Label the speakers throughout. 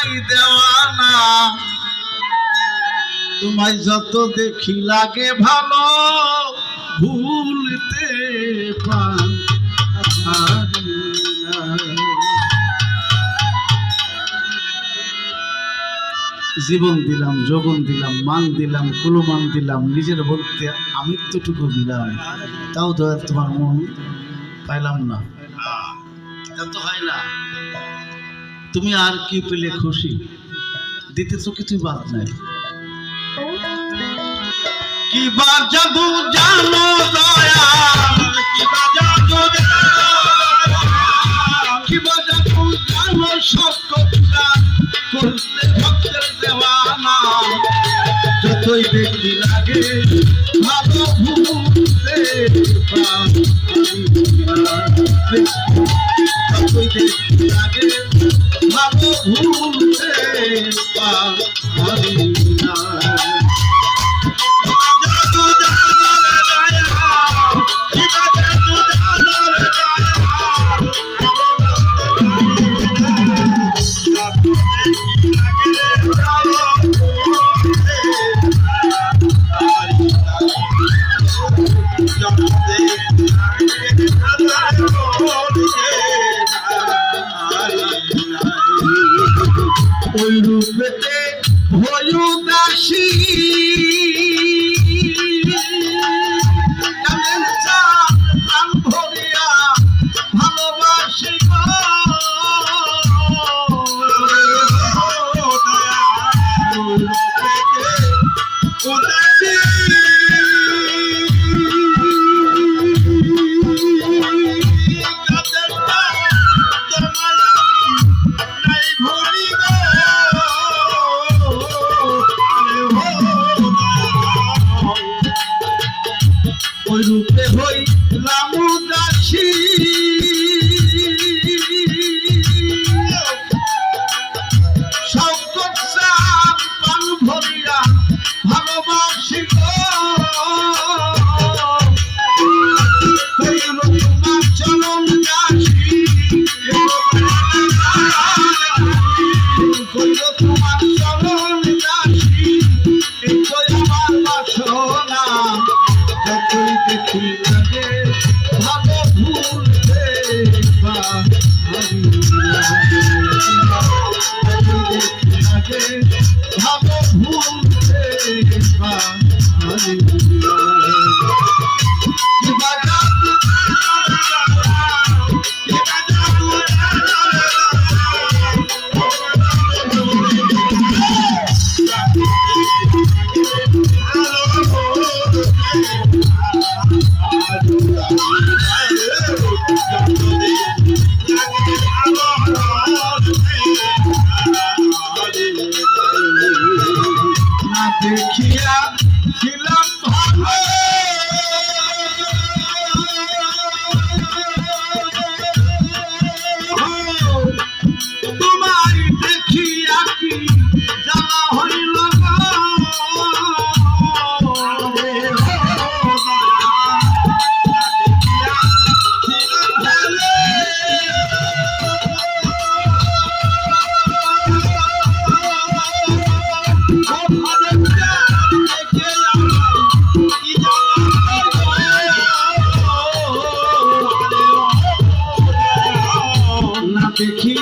Speaker 1: তোমায় দেওয়ানা তোমায় যত দেখি লাগে ভালো, ভুলতে জীবন দিলাম, যৌবন দিলাম, মান দিলাম, কুলমান দিলাম, নিজের বলতে আমৃত্যুটুকু দিলাম। তাও তো তোমার মন পাইলাম না। হয় না। তুমি আর কি পেলে খুশি? দিতে তো বাদ নাই। কি বা জাদু জানো দয়া কি বা জাদু কি বা জাদু জানো কথা করতে ভক্তের দেওয়ানা যতই দেখি ভালো கொடுத்து পারি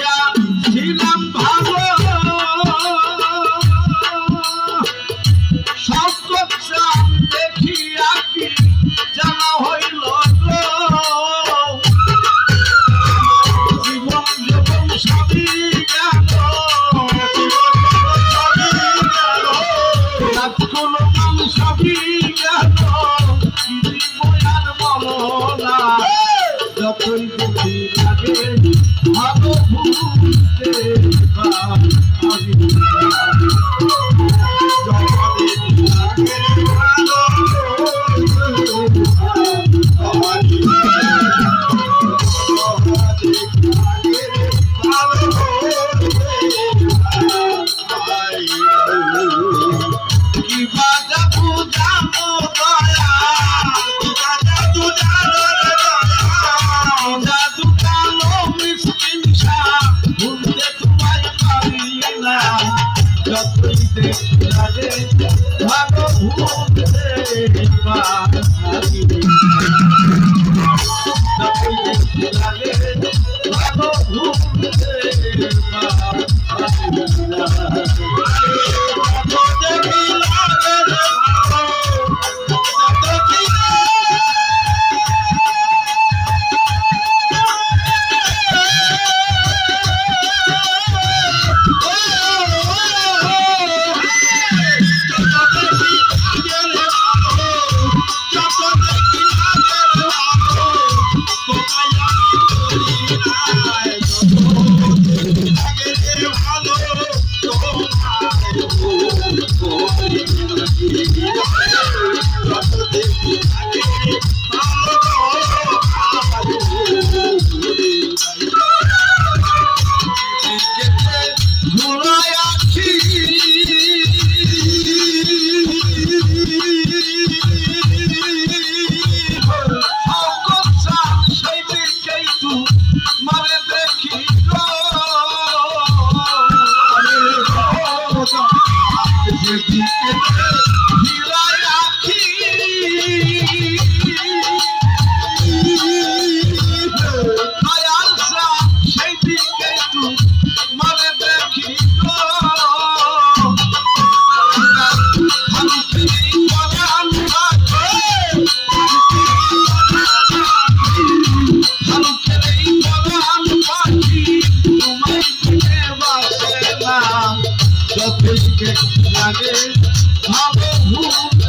Speaker 1: up. She might পারি ভাবে ভুলতে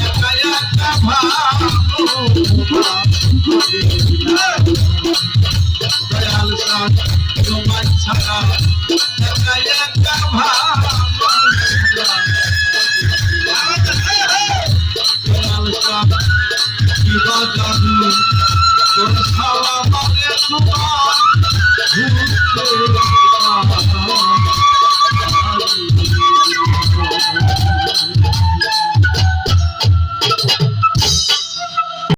Speaker 1: দিবা জাদু তোর সালা মানে তোমার